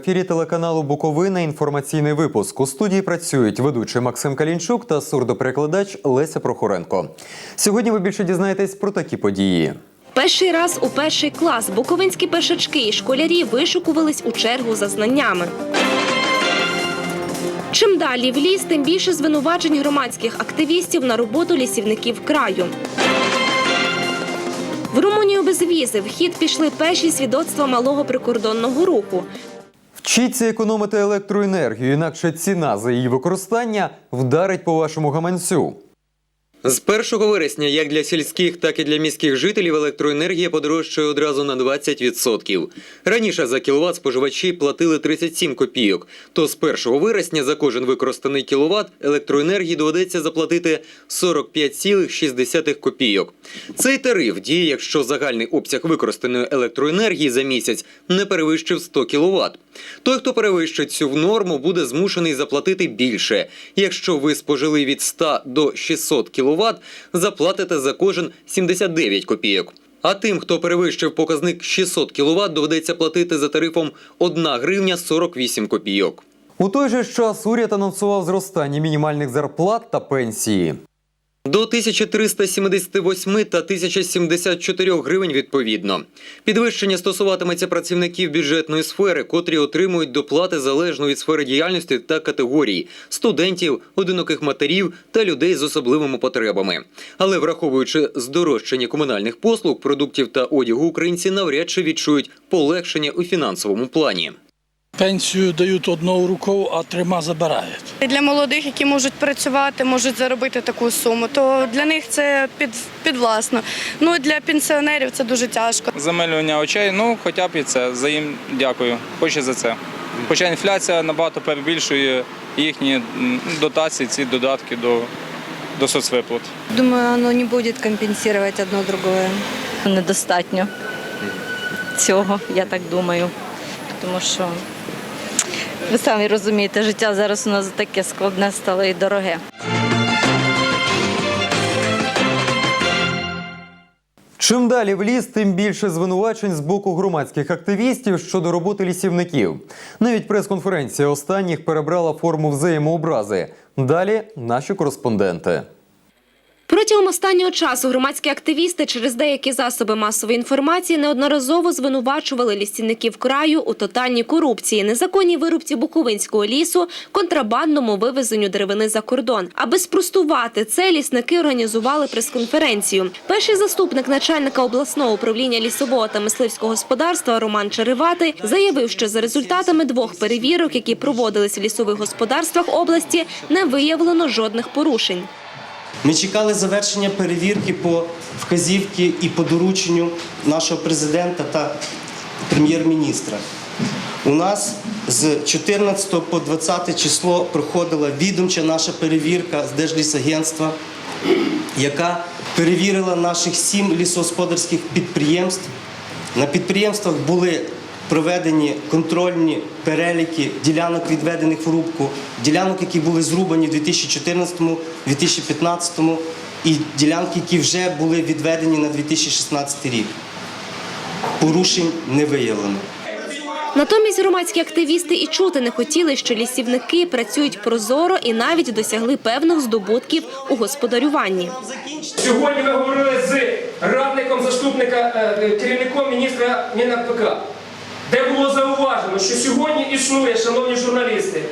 ефірі телеканалу Буковина інформаційний випуск. У студії працюють ведучий Максим Калінчук та сурдоперекладач Леся Прохоренко. Сьогодні ви більше дізнаєтесь про такі події. Перший раз у перший клас буковинські першачки і школярі вишукувались у чергу за знаннями. Чим далі в ліс, тим більше звинувачень громадських активістів на роботу лісівників краю. В Румунію без візи в хід пішли перші свідоцтва малого прикордонного руху. Вчіться економити електроенергію, інакше ціна за її використання вдарить по вашому гаманцю. З 1 вересня як для сільських, так і для міських жителів електроенергія подорожчає одразу на 20%. Раніше за кіловат споживачі платили 37 копійок, то з 1 вересня за кожен використаний кіловат електроенергії доведеться заплатити 45,6 копійок. Цей тариф діє, якщо загальний обсяг використаної електроенергії за місяць не перевищив 100 кіловат. Той, хто перевищить цю норму, буде змушений заплатити більше. Якщо ви спожили від 100 до 600 кВт, заплатите за кожен 79 копійок. А тим, хто перевищив показник 600 кВт, доведеться платити за тарифом 1 гривня 48 копійок. У той же час уряд анонсував зростання мінімальних зарплат та пенсії. До 1378 та 1074 гривень відповідно. Підвищення стосуватиметься працівників бюджетної сфери, котрі отримують доплати залежно від сфери діяльності та категорій студентів, одиноких матерів та людей з особливими потребами. Але враховуючи здорожчання комунальних послуг, продуктів та одягу, українці навряд чи відчують полегшення у фінансовому плані. Пенсію дають одною рукою, а трьома забирають. Для молодих, які можуть працювати, можуть заробити таку суму, то для них це під, підвласно. Ну для пенсіонерів це дуже тяжко. замилювання очей, ну хоча б і це. За їм дякую. Хоч і за це. Хоча інфляція набагато перебільшує їхні дотації, ці додатки до, до соцвиплат. Думаю, оно не будет компенсировать одно другое. недостатньо цього, я так думаю. Тому що ви самі розумієте, життя зараз у нас таке складне стало і дороге. Чим далі в ліс, тим більше звинувачень з боку громадських активістів щодо роботи лісівників. Навіть прес-конференція останніх перебрала форму взаємообрази. Далі наші кореспонденти. Протягом останнього часу громадські активісти через деякі засоби масової інформації неодноразово звинувачували лісівників краю у тотальній корупції, незаконній вирубці Буковинського лісу, контрабандному вивезенню деревини за кордон. Аби спростувати це, лісники організували прес-конференцію. Перший заступник начальника обласного управління лісового та мисливського господарства Роман Череватий заявив, що за результатами двох перевірок, які проводились в лісових господарствах області, не виявлено жодних порушень. Ми чекали завершення перевірки по вказівці і по дорученню нашого президента та прем'єр-міністра. У нас з 14 по 20 число проходила відомча наша перевірка з Держлісагентства, яка перевірила наших сім лісогосподарських підприємств. На підприємствах були проведені контрольні переліки ділянок, відведених в рубку, ділянок, які були зрубані в 2014-2015 і ділянки, які вже були відведені на 2016 рік. Порушень не виявлено. Натомість громадські активісти і чути не хотіли, що лісівники працюють прозоро і навіть досягли певних здобутків у господарюванні. Сьогодні ми говорили з радником заступника е, керівником міністра МінАПК, де було зауважено, що сьогодні існує, шановні журналісти,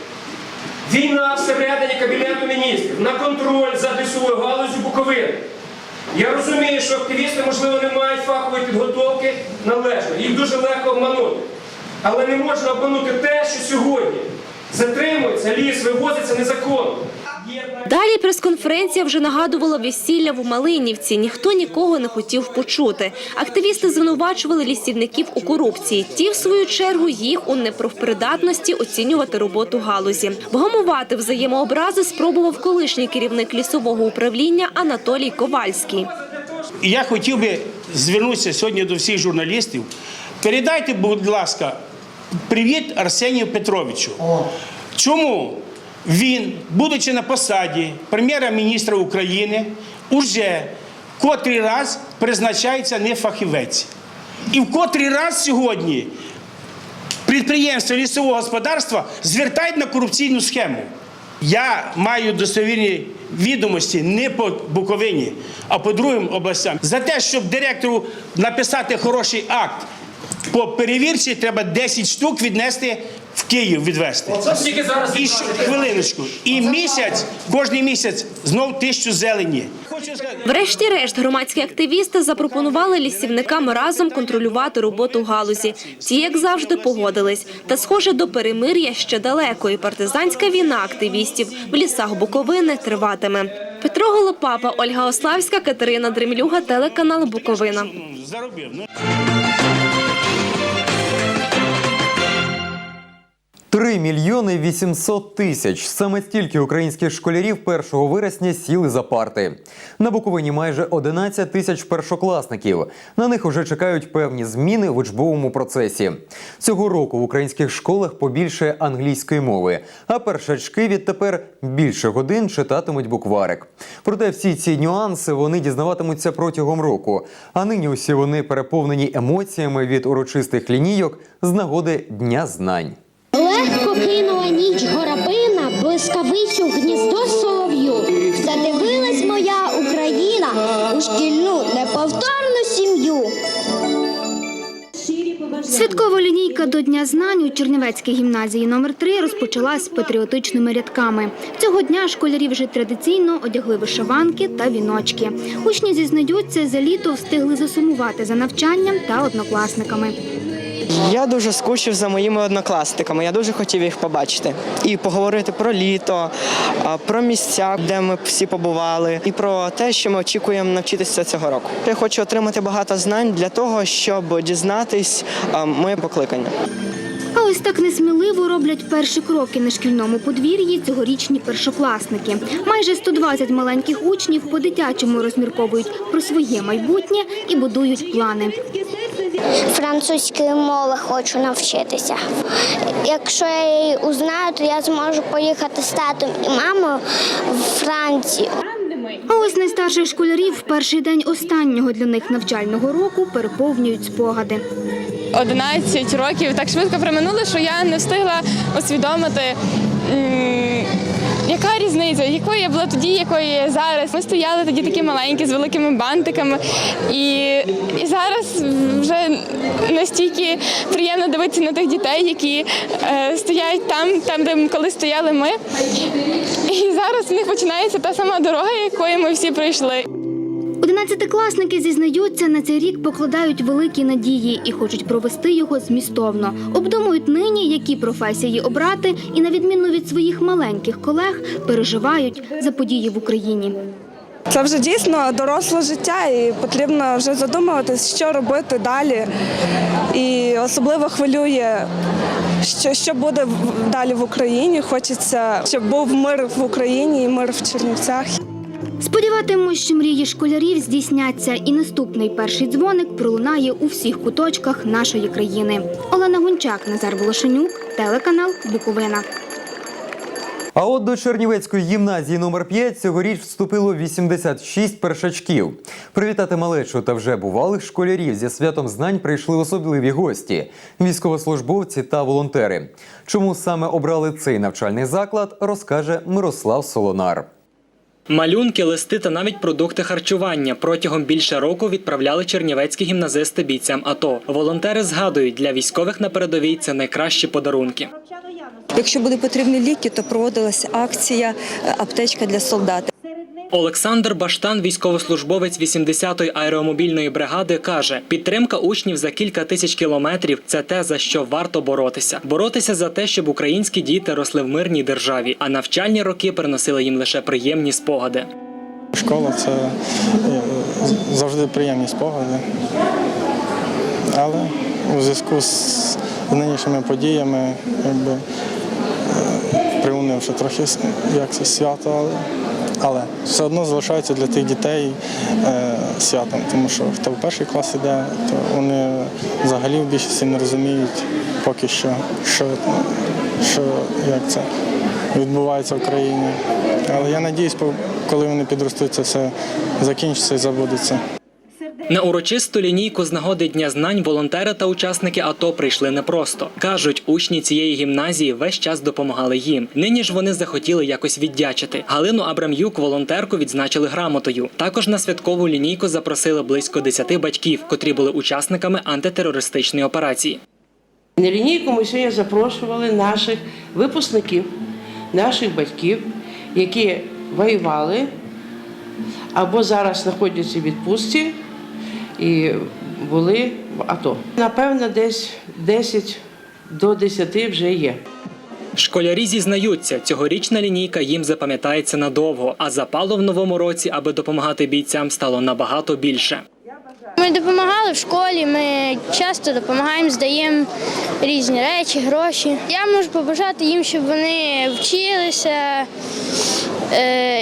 війна всередині Кабінету міністрів на контроль за лісовою галузю Буковини. Я розумію, що активісти, можливо, не мають фахової підготовки належної, їх дуже легко обманути. Але не можна обманути те, що сьогодні затримується ліс, вивозиться незаконно. Далі прес-конференція вже нагадувала весілля в Малинівці. Ніхто нікого не хотів почути. Активісти звинувачували лісівників у корупції. Ті, в свою чергу, їх у непрофпридатності оцінювати роботу галузі. Вгамувати взаємообрази спробував колишній керівник лісового управління Анатолій Ковальський. Я хотів би звернутися сьогодні до всіх журналістів. Передайте, будь ласка, привіт Арсенію Петровичу. Чому він, будучи на посаді прем'єра-міністра України, уже котрий раз призначається не фахівець. І в котрий раз сьогодні підприємства лісового господарства звертають на корупційну схему. Я маю достовірні відомості не по Буковині, а по другим областям. За те, щоб директору написати хороший акт по перевірці, треба 10 штук віднести в Київ відвести. Скільки зараз І що, хвилиночку. І місяць, кожний місяць знов тисячу зелені. Врешті-решт, громадські активісти запропонували лісівникам разом контролювати роботу галузі. Ті, як завжди, погодились. Та, схоже, до перемир'я ще далеко, і партизанська війна активістів в лісах Буковини триватиме. Петро Голопапа, Ольга Ославська, Катерина Дремлюга, телеканал Буковина. 3 мільйони 800 тисяч. Саме стільки українських школярів 1 вересня сіли за парти. На Буковині майже 11 тисяч першокласників. На них уже чекають певні зміни в учбовому процесі. Цього року в українських школах побільше англійської мови, а першачки відтепер більше годин читатимуть букварик. Проте всі ці нюанси вони дізнаватимуться протягом року. А нині усі вони переповнені емоціями від урочистих лінійок з нагоди Дня знань. Легко кинула ніч горобина, блискавицю гніздо солов'ю. Задивилась моя Україна у шкільну неповторну сім'ю. Святкова лінійка до Дня знань у Чернівецькій гімназії номер 3 розпочалась з патріотичними рядками. Цього дня школярі вже традиційно одягли вишиванки та віночки. Учні зізнаються, за літо встигли засумувати за навчанням та однокласниками. Я дуже скучив за моїми однокласниками. Я дуже хотів їх побачити і поговорити про літо, про місця, де ми всі побували, і про те, що ми очікуємо навчитися цього року. Я хочу отримати багато знань для того, щоб дізнатись моє покликання. А ось так несміливо роблять перші кроки на шкільному подвір'ї цьогорічні першокласники. Майже 120 маленьких учнів по-дитячому розмірковують про своє майбутнє і будують плани. Французької мови хочу навчитися. Якщо я її узнаю, то я зможу поїхати з татом і мамою в Францію. А ось найстарших школярів в перший день останнього для них навчального року переповнюють спогади. 11 років так швидко проминули, що я не встигла усвідомити. Яка різниця, якою я була тоді, якою я зараз? Ми стояли тоді такі маленькі з великими бантиками, і, і зараз вже настільки приємно дивитися на тих дітей, які е, стоять там, там, де коли стояли ми. І зараз в них починається та сама дорога, якою ми всі пройшли. Одинадцятикласники зізнаються, на цей рік покладають великі надії і хочуть провести його змістовно. Обдумують нині, які професії обрати, і на відміну від своїх маленьких колег переживають за події в Україні. Це вже дійсно доросле життя, і потрібно вже задумуватись, що робити далі. І особливо хвилює, що, що буде далі в Україні. Хочеться, щоб був мир в Україні і мир в Чернівцях. Сподіватимусь, що мрії школярів здійсняться, і наступний перший дзвоник пролунає у всіх куточках нашої країни. Олена Гунчак, Назар Волошенюк, телеканал Буковина. А от до Чернівецької гімназії номер 5 цьогоріч вступило 86 першачків. Привітати малечу та вже бувалих школярів зі святом знань прийшли особливі гості військовослужбовці та волонтери. Чому саме обрали цей навчальний заклад, розкаже Мирослав Солонар. Малюнки, листи та навіть продукти харчування протягом більше року відправляли чернівецькі гімназисти бійцям АТО. Волонтери згадують, для військових на передовій це найкращі подарунки. Якщо були потрібні ліки, то проводилася акція аптечка для солдат. Олександр Баштан, військовослужбовець 80-ї аеромобільної бригади, каже: підтримка учнів за кілька тисяч кілометрів це те, за що варто боротися. Боротися за те, щоб українські діти росли в мирній державі, а навчальні роки приносили їм лише приємні спогади. Школа це е, завжди приємні спогади. Але у зв'язку з нинішніми подіями, якби е, приунивши трохи як це свято, але, але все одно залишається для тих дітей е, святом, тому що хто в перший клас іде, то вони взагалі в більшості не розуміють поки що, що, що як це відбувається в країні. Але я надіюсь, коли вони підростуть, це все закінчиться і забудеться. На урочисту лінійку з нагоди Дня знань волонтери та учасники АТО прийшли непросто. Кажуть, учні цієї гімназії весь час допомагали їм. Нині ж вони захотіли якось віддячити. Галину Абрам'юк, волонтерку, відзначили грамотою. Також на святкову лінійку запросили близько 10 батьків, котрі були учасниками антитерористичної операції. На лінійку ми сьогодні запрошували наших випускників, наших батьків, які воювали або зараз знаходяться в відпустці і були в АТО. Напевно, десь 10 до 10 вже є. Школярі зізнаються, цьогорічна лінійка їм запам'ятається надовго, а запалу в новому році, аби допомагати бійцям, стало набагато більше. Ми допомагали в школі, ми часто допомагаємо, здаємо різні речі, гроші. Я можу побажати їм, щоб вони вчилися,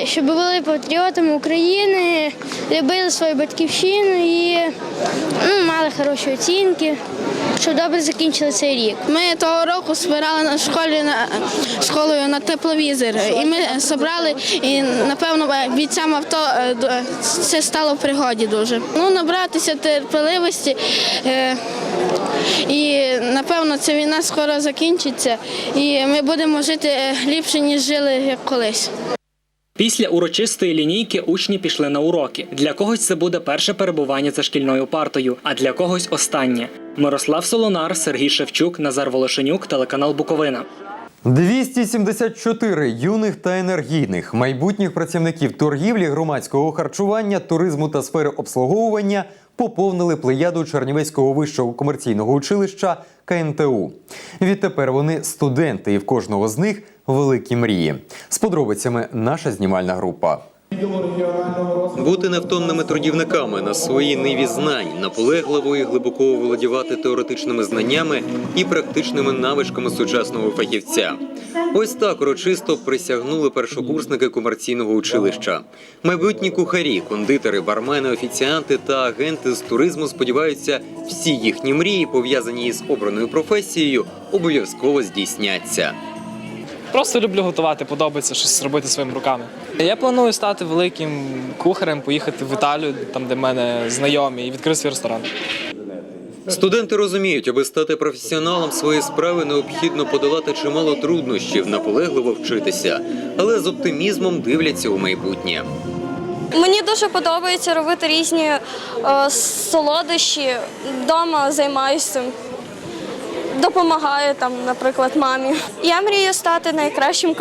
щоб були патріотами України, любили свою батьківщину і ну, мали хороші оцінки, щоб добре закінчили цей рік. Ми того року збирали на школі на школою на тепловізор. І ми зібрали, і напевно бійцям авто е, це стало в пригоді дуже. Ну, набратися терпеливості. е, І напевно ця війна скоро закінчиться, і ми будемо жити е, ліпше, ніж жили як колись. Після урочистої лінійки учні пішли на уроки. Для когось це буде перше перебування за шкільною партою, а для когось останнє. Мирослав Солонар, Сергій Шевчук, Назар Волошенюк, телеканал Буковина. 274 юних та енергійних майбутніх працівників торгівлі, громадського харчування, туризму та сфери обслуговування поповнили плеяду Чернівецького вищого комерційного училища КНТУ. Відтепер вони студенти, і в кожного з них великі мрії. З подробицями наша знімальна група. Бути невтомними трудівниками на своїй ниві знань, наполегливо і глибоко володівати теоретичними знаннями і практичними навичками сучасного фахівця. Ось так урочисто присягнули першокурсники комерційного училища. Майбутні кухарі, кондитери, бармени, офіціанти та агенти з туризму сподіваються, всі їхні мрії, пов'язані із обраною професією, обов'язково здійсняться. Просто люблю готувати, подобається щось робити своїми руками. Я планую стати великим кухарем, поїхати в Італію, там де в мене знайомі, і відкрити свій ресторан. Студенти розуміють, аби стати професіоналом своєї справи, необхідно подолати чимало труднощів, наполегливо вчитися, але з оптимізмом дивляться у майбутнє. Мені дуже подобається робити різні е, солодощі. Вдома займаюся цим. Допомагаю там, наприклад, мамі. Я мрію стати найкращим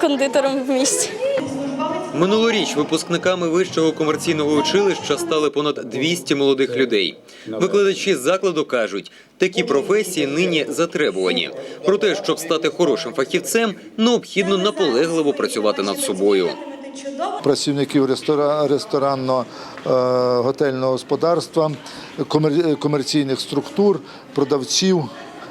кондитером в місті. Минулоріч випускниками вищого комерційного училища стали понад 200 молодих людей. Викладачі закладу кажуть, такі професії нині затребувані. Проте, щоб стати хорошим фахівцем, необхідно наполегливо працювати над собою. працівників рестора- ресторанно-готельного господарства, комер- комерційних структур, продавців.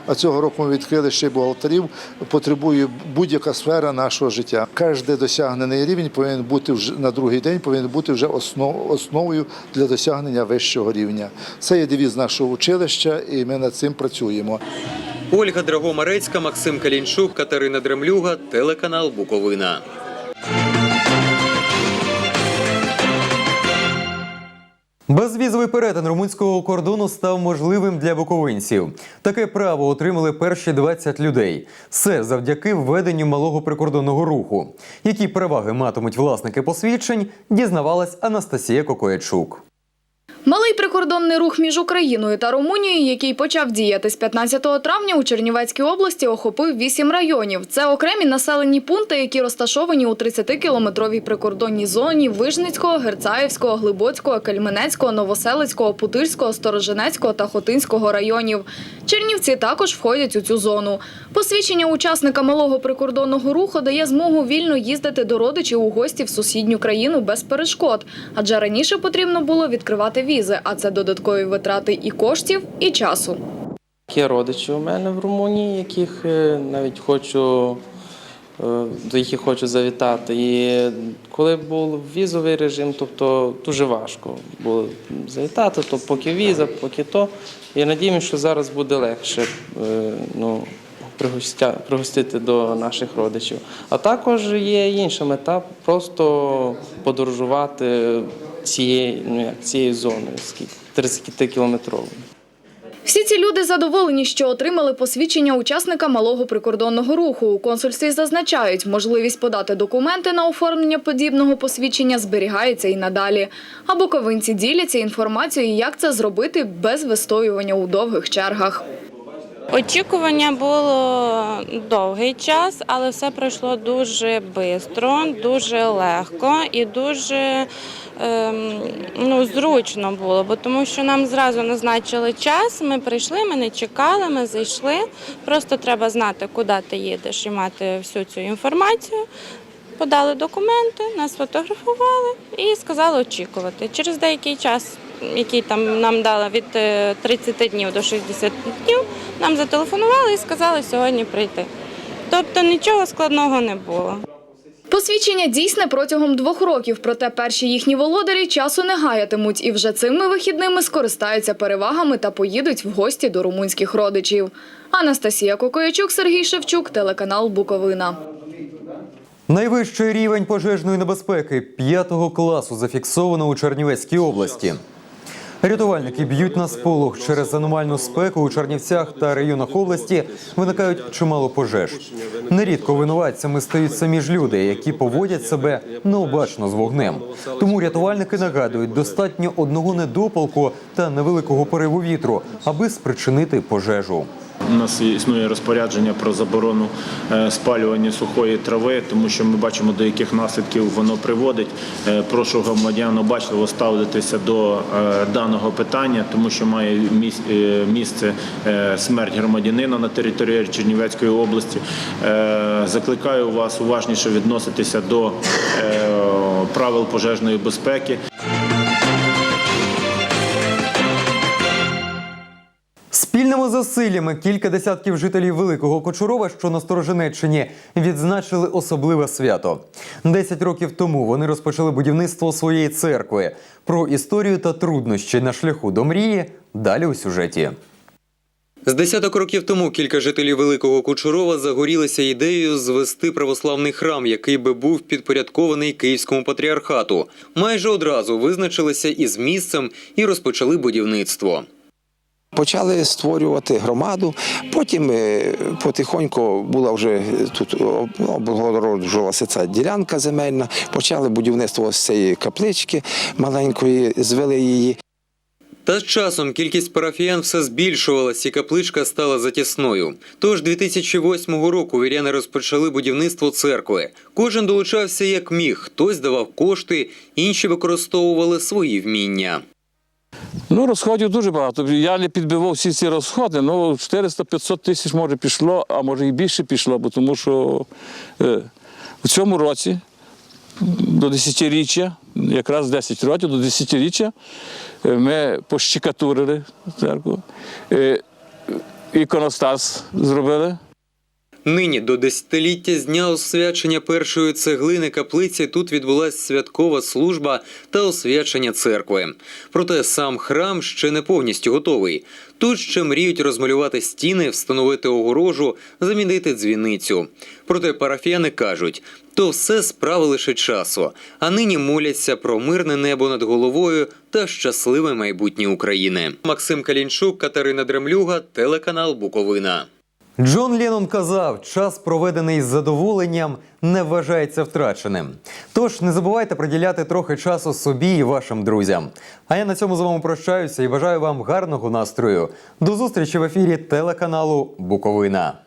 А цього року ми відкрили ще й бухгалтерів. Потребує будь-яка сфера нашого життя. Кожен досягнений рівень повинен бути вже на другий день, повинен бути вже основ- основою для досягнення вищого рівня. Це є девіз нашого училища, і ми над цим працюємо. Ольга Драгомарецька, Максим Калінчук, Катерина Дремлюга, телеканал Буковина. Безвізовий перетин румунського кордону став можливим для буковинців. Таке право отримали перші 20 людей. Все завдяки введенню малого прикордонного руху. Які переваги матимуть власники посвідчень, дізнавалась Анастасія Кокоячук. Малий прикордонний рух між Україною та Румунією, який почав діяти з 15 травня у Чернівецькій області, охопив вісім районів. Це окремі населені пункти, які розташовані у 30-кілометровій прикордонній зоні Вижницького, Герцаївського, Глибоцького, Кельменецького, Новоселицького, Путильського, Сторожинецького та Хотинського районів. Чернівці також входять у цю зону. Посвідчення учасника малого прикордонного руху дає змогу вільно їздити до родичів у гості в сусідню країну без перешкод, адже раніше потрібно було відкривати візи, а це додаткові витрати і коштів, і часу. Є родичі у мене в Румунії, яких е, навіть хочу е, до яких хочу завітати. І коли був візовий режим, тобто дуже важко було завітати, то поки віза, поки то. Я надіюся, що зараз буде легше е, ну, пригостити до наших родичів. А також є інша мета просто подорожувати цієї, ну як, зоною, скільки 30 кілометровою. Всі ці люди задоволені, що отримали посвідчення учасника малого прикордонного руху. У консульстві зазначають, можливість подати документи на оформлення подібного посвідчення зберігається і надалі. А буковинці діляться інформацією, як це зробити без вистоювання у довгих чергах. Очікування було довгий час, але все пройшло дуже швидко, дуже легко і дуже ем, ну, зручно було, бо тому що нам зразу назначили час. Ми прийшли, ми не чекали, ми зайшли. Просто треба знати, куди ти їдеш і мати всю цю інформацію. Подали документи, нас фотографували і сказали очікувати. Через деякий час, який там нам дали від е, 30 днів до 60 днів, нам зателефонували і сказали сьогодні прийти. Тобто нічого складного не було. Посвідчення дійсне протягом двох років, проте перші їхні володарі часу не гаятимуть і вже цими вихідними скористаються перевагами та поїдуть в гості до румунських родичів. Анастасія Кокоячук, Сергій Шевчук, телеканал Буковина. Найвищий рівень пожежної небезпеки п'ятого класу зафіксовано у Чернівецькій області. Рятувальники б'ють на сполох через аномальну спеку у Чернівцях та районах області виникають чимало пожеж. Нерідко винуватцями стають самі ж люди, які поводять себе необачно з вогнем. Тому рятувальники нагадують, достатньо одного недопалку та невеликого пориву вітру, аби спричинити пожежу. У нас існує розпорядження про заборону е, спалювання сухої трави, тому що ми бачимо, до яких наслідків воно приводить. Е, Прошу громадян обачливо ставитися до е, даного питання, тому що має місце смерть громадянина на території Чернівецької області. Закликаю вас уважніше відноситися до правил пожежної безпеки. Спільними зусиллями кілька десятків жителів Великого Кочурова, що на Сторожинеччині, відзначили особливе свято. Десять років тому вони розпочали будівництво своєї церкви. Про історію та труднощі на шляху до мрії далі у сюжеті. З десяток років тому кілька жителів Великого Кучурова загорілися ідеєю звести православний храм, який би був підпорядкований Київському патріархату. Майже одразу визначилися із місцем і розпочали будівництво. Почали створювати громаду. Потім е, потихоньку була вже тут обгороджувалася ця ділянка земельна. Почали будівництво з цієї каплички маленької, звели її. Та з часом кількість парафіян все збільшувалась і капличка стала затісною. Тож 2008 року віряни розпочали будівництво церкви. Кожен долучався як міг, хтось давав кошти, інші використовували свої вміння. Ну, розходів дуже багато. Я не підбивав всі ці розходи, ну 400-500 тисяч може пішло, а може і більше пішло, бо тому що е, у цьому році до 10-річчя, якраз 10 років, до 10-річчя е, ми пощикатурили церкву, е, іконостас зробили. Нині до десятиліття з дня освячення першої цеглини каплиці тут відбулася святкова служба та освячення церкви. Проте сам храм ще не повністю готовий. Тут ще мріють розмалювати стіни, встановити огорожу, замінити дзвіницю. Проте парафіяни кажуть, то все справа лише часу. А нині моляться про мирне небо над головою та щасливе майбутнє України. Максим Калінчук, Катерина Дремлюга, телеканал Буковина. Джон Леннон казав, час, проведений з задоволенням, не вважається втраченим. Тож не забувайте приділяти трохи часу собі і вашим друзям. А я на цьому з вами прощаюся і бажаю вам гарного настрою. До зустрічі в ефірі телеканалу Буковина.